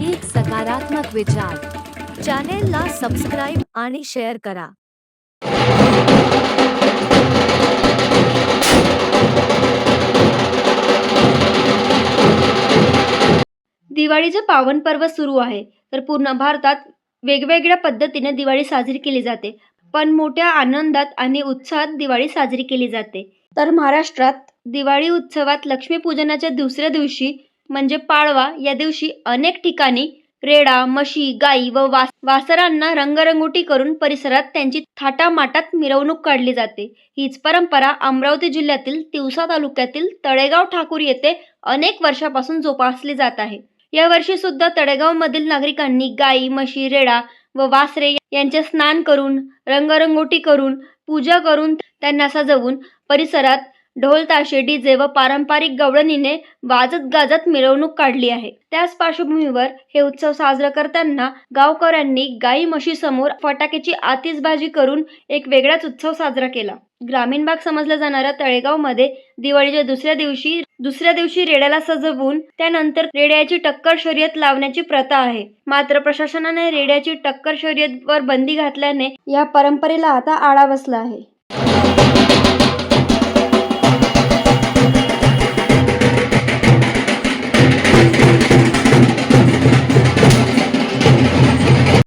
एक सकारात्मक विचार. चॅनेलला सबस्क्राईब आणि शेअर करा. दिवाळीचं पावन पर्व सुरू आहे. तर पूर्ण भारतात वेगवेगळ्या पद्धतीने दिवाळी साजरी केली जाते. पण मोठ्या आनंदात आणि उत्साहात दिवाळी साजरी केली जाते. तर महाराष्ट्रात दिवाळी उत्सवात लक्ष्मीपूजनाच्या दुसऱ्या दिवशी म्हणजे पाळवा या दिवशी अनेक ठिकाणी रेडा म्हशी गाई व वास वासरांना रंगरंगोटी करून परिसरात त्यांची थाटामाटात मिरवणूक काढली जाते. हीच परंपरा अमरावती जिल्ह्यातील तिवसा तालुक्यातील तळेगाव ठाकूर येथे अनेक वर्षापासून जोपासली जात आहे. यावर्षी सुद्धा तळेगावमधील नागरिकांनी गाई म्हशी रेडा व वासरे यांचे स्नान करून रंगरंगोटी करून पूजा करून त्यांना सजवून परिसरात ढोल ताशे डीजे व पारंपरिक गवळणीने वाजत गाजत मिरवणूक काढली आहे. त्याच पार्श्वभूमीवर हे उत्सव साजरा करताना गावकऱ्यांनी गाई म्हशी समोर फटाक्याची आतिषबाजी करून एक वेगळाच उत्सव साजरा केला. ग्रामीण भाग समजला जाणाऱ्या तळेगावमध्ये दिवाळीच्या दुसऱ्या दिवशी दुसऱ्या दिवशी रेड्याला सजवून त्यानंतर रेड्याची टक्कर शर्यत लावण्याची प्रथा आहे. मात्र प्रशासनाने रेड्याची टक्कर शर्यतवर बंदी घातल्याने या परंपरेला आता आळा बसला आहे.